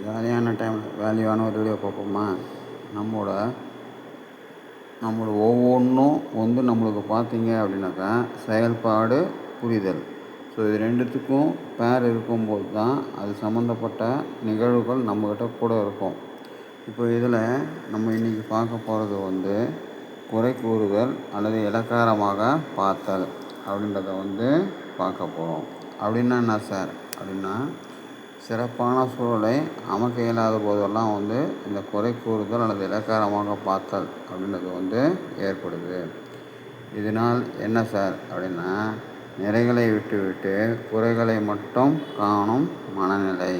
ஜாலியான டைம் வேல்யூவான ஒரு வீடியோ பார்ப்போமா? நம்மளோட நம்மளோட ஒவ்வொன்றும் வந்து நம்மளுக்கு பார்த்தீங்க அப்படின்னாக்கா செயல்பாடு புரிதல். ஸோ இது ரெண்டுத்துக்கும் பேர் இருக்கும்போது தான் அது சம்மந்தப்பட்ட நிகழ்வுகள் நம்மக்கிட்ட கூட இருக்கும். இப்போ இதில் நம்ம இன்றைக்கி பார்க்க போகிறது வந்து குறை கூறுதல் அல்லது இலக்காரமாக பார்த்தல் அப்படின்றத வந்து பார்க்க போகிறோம் அப்படின்னா என்ன சார் அப்படின்னா சிறப்பான சூழலை அமைக்க இயலாத போதெல்லாம் வந்து இந்த குறை கூறுதல் அல்லது இலக்காரமாக பார்த்தல் அப்படின்றது வந்து ஏற்படுது. இதனால் என்ன சார் அப்படின்னா நிறைகளை விட்டுவிட்டு குறைகளை மட்டும் காணும் மனநிலை.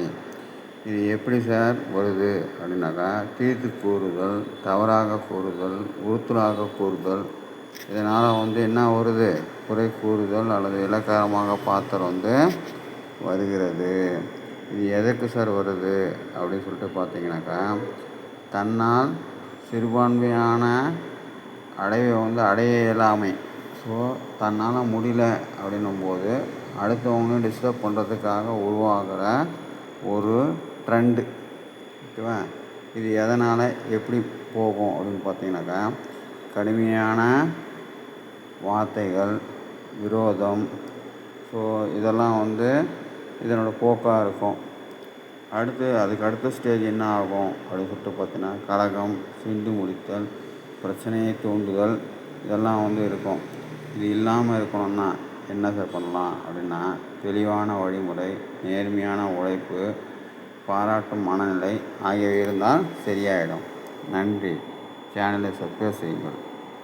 இது எப்படி சார் வருது அப்படின்னாக்கா தீர்த்து கூறுதல் தவறாக கூறுதல் உறுத்தலாக கூறுதல் இதனால் வந்து என்ன வருது? குறை கூறுதல் அல்லது இலக்காரமாக பார்த்தல் வந்து வருகிறது. இது எதற்கு சார் வருது அப்படின்னு சொல்லிட்டு பார்த்தீங்கன்னாக்கா தன்னால் சிறுபான்மையான அடைவை வந்து அடைய இயலாமை. ஸோ தன்னால் முடியல அப்படின்னும்போது அடுத்தவங்களையும் டிஸ்டர்ப் பண்ணுறதுக்காக உருவாகிற ஒரு ட்ரெண்டு ஓகேவா? இது எதனால் எப்படி போகும் அப்படின்னு பார்த்தீங்கன்னாக்கா கடுமையான வார்த்தைகள் விரோதம். ஸோ இதெல்லாம் வந்து இதனோடய போக்காக இருக்கும். அடுத்து அதுக்கு அடுத்த ஸ்டேஜ் என்ன ஆகும்? அப்படின்னு சொல்லிட்டு பார்த்தீங்கன்னா கலகம் சிந்து முடித்தல் பிரச்சனையை தூண்டுதல் இதெல்லாம் வந்து இருக்கும். இது இல்லாமல் இருக்கணும்னா என்ன சார் பண்ணலாம்? அப்படின்னா தெளிவான வழிமுறை நேர்மையான உழைப்பு பாராட்டும் மனநிலை ஆகியவை இருந்தால் சரியாயிடும். நன்றி. சேனலை சப்ஸ்கிரைப் செய்யுங்கள்.